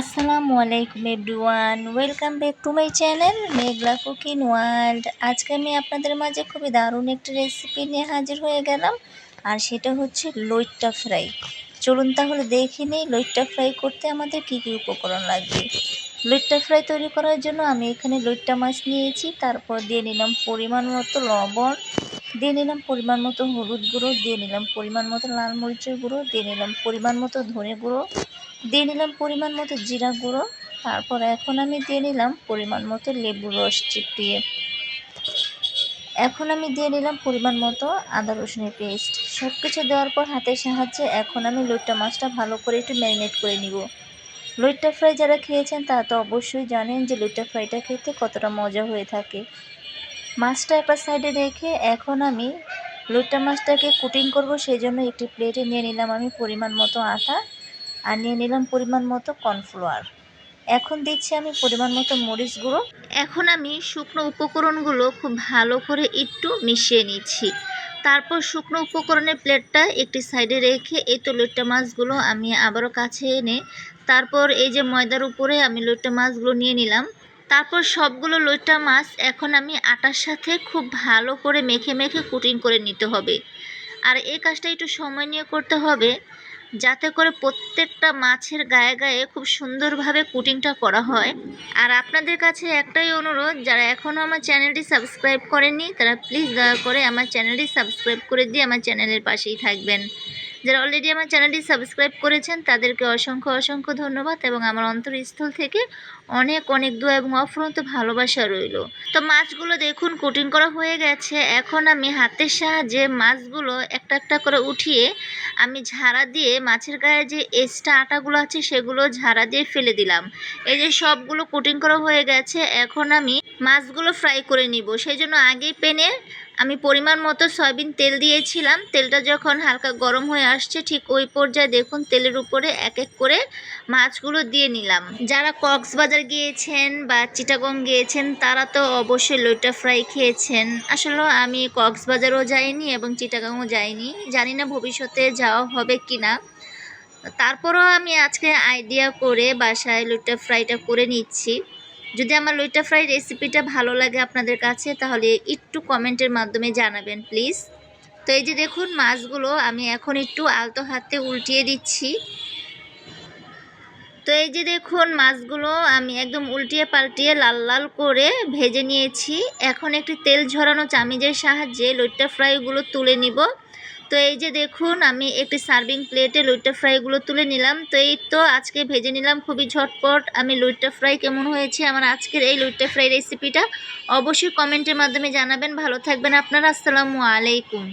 আসসালামু আলাইকুম everyone, welcome back to my channel Meghla cooking world. আজকে আমি আপনাদের মাঝে খুবই দারুণ একটি রেসিপি নিয়ে হাজির হয়ে গেলাম, আর সেটা হচ্ছে লইট্টা ফ্রাই। চলুন তাহলে দেখে নিই লইট্টা ফ্রাই করতে আমাদের কী কী উপকরণ লাগবে। লইট্টা ফ্রাই তৈরি করার জন্য আমি এখানে লইট্টা মাছ নিয়েছি, তারপর দিয়ে নিলাম পরিমাণ মতো লবণ, দিয়ে নিলাম পরিমাণ মতো হলুদ গুঁড়ো, দিয়ে নিলাম পরিমাণ মতো লাল মরিচের গুঁড়ো, দিয়ে নিলাম পরিমাণ মতো ধনে গুঁড়ো দিয়ে নিলাম পরিমাণ মতো জিরা গুঁড়ো। তারপর এখন আমি দিয়ে নিলাম পরিমাণ মতো লেবুর রস চিপিয়ে এখন আমি দিয়ে নিলাম পরিমাণ মতো আদা রসুনের পেস্ট। সব কিছু দেওয়ার পর হাতের সাহায্যে এখন আমি লইট্টা মাছটা ভালো করে একটু ম্যারিনেট করে নিব। লইট্টা ফ্রাই যারা খেয়েছেন তারা তো অবশ্যই জানেন যে লইট্টা ফ্রাইটা খেতে কতটা মজা হয়ে থাকে। মাছটা একটা সাইডে রেখে এখন আমি লইট্টা মাছটাকে কুটিং করব সেই জন্য একটি প্লেটে নিয়ে নিলাম আমি পরিমাণ মতো আটা। আর নিয়ে নিলাম পরিমাণ মতো কর্নফ্লাওয়ার। এখন দিচ্ছি আমি পরিমাণ মতো মরিচ গুঁড়ো। এখন আমি শুকনো উপকরণগুলো খুব ভালো করে একটু মিশিয়ে নিচ্ছি। তারপর শুকনো উপকরণের প্লেটটা একটি সাইডে রেখে এই তো লইট্টা মাছগুলো আমি আবারও কাছে এনে তারপর এই যে ময়দার উপরে আমি লইট্টা মাছগুলো নিয়ে নিলাম। তারপর সবগুলো লইট্টা মাছ এখন আমি আটার সাথে খুব ভালো করে মেখে মেখে কুটিং করে নিতে হবে। আর এই কাজটা একটু সময় নিয়ে করতে হবে। যাতে করে প্রত্যেকটা মাছের গায়ে গায়ে খুব সুন্দরভাবে কুটিংটা করা হয়। আর আপনাদের কাছে একটাই অনুরোধ, যারা এখনও আমার চ্যানেলটি সাবস্ক্রাইব করেননি, তারা প্লিজ দয়া করে আমার চ্যানেলটি সাবস্ক্রাইব করে দিয়ে আমার চ্যানেলের পাশেই থাকবেন। যারা অলরেডি আমার চ্যানেলটি সাবস্ক্রাইব করেছেন, তাদেরকে অসংখ্য অসংখ্য ধন্যবাদ এবং আমার অন্তরস্থল থেকে অনেক অনেক দোয়া এবং অফুরন্ত ভালোবাসা রইল। তো মাছগুলো দেখুন কোটিং করা হয়ে গেছে। এখন আমি হাতের সাহায্যে মাছগুলো একটা একটা করে উঠিয়ে আমি ঝাড়া দিয়ে মাছের গায়ে যে এক্সট্রা আটাগুলো আছে, সেগুলো ঝাড়া দিয়ে ফেলে দিলাম। এই যে সবগুলো কোটিং করা হয়ে গেছে। এখন আমি মাছগুলো ফ্রাই করে নিব। সেই জন্য আগেই পেনে আমি পরিমাণ মতো সয়াবিন তেল দিয়েছিলাম। তেলটা যখন হালকা গরম হয়ে আসছে, ঠিক ওই পর্যায়ে দেখুন তেলের উপরে এক এক করে মাছগুলো দিয়ে নিলাম। যারা কক্সবাজার গিয়েছেন বা চিটাগং গিয়েছেন, তারা তো অবশ্যই লইটা ফ্রাই খেয়েছেন। আসলে আমি কক্সবাজারও যাইনি এবং চিটাগংও যাইনি। জানি না ভবিষ্যতে যাওয়া হবে কি না তারপরও আমি আজকে আইডিয়া করে বাসায় লইটা ফ্রাইটা করে নিচ্ছি। যদি আমার লইটা ফ্রাই রেসিপিটা ভালো লাগে আপনাদের কাছে, তাহলে একটু কমেন্টের মাধ্যমে জানাবেন প্লিজ তো এই যে দেখুন, মাছগুলো আমি এখন একটু আলতো হাতে উল্টিয়ে দিচ্ছি। তো এই যে দেখুন, মাছগুলো আমি একদম উল্টিয়ে পাল্টিয়ে লাল লাল করে ভেজে নিয়েছি। এখন একটি তেল ঝরানো চামিজের সাহায্যে লইট্টা ফ্রাইগুলো তুলে নিব। তো এই যে দেখুন, আমি একটি সার্ভিং প্লেটে লুইটা ফ্রাইগুলো তুলে নিলাম। তো এই তো আজকে ভেজে নিলাম, খুবই ঝটপট। আমি লুইটা ফ্রাই কেমন হয়েছে, আমার আজকের এই লুইটা ফ্রাই রেসিপিটা অবশ্যই কমেন্টের মাধ্যমে জানাবেন। ভালো থাকবেন আপনারা, আসসালামু আলাইকুম।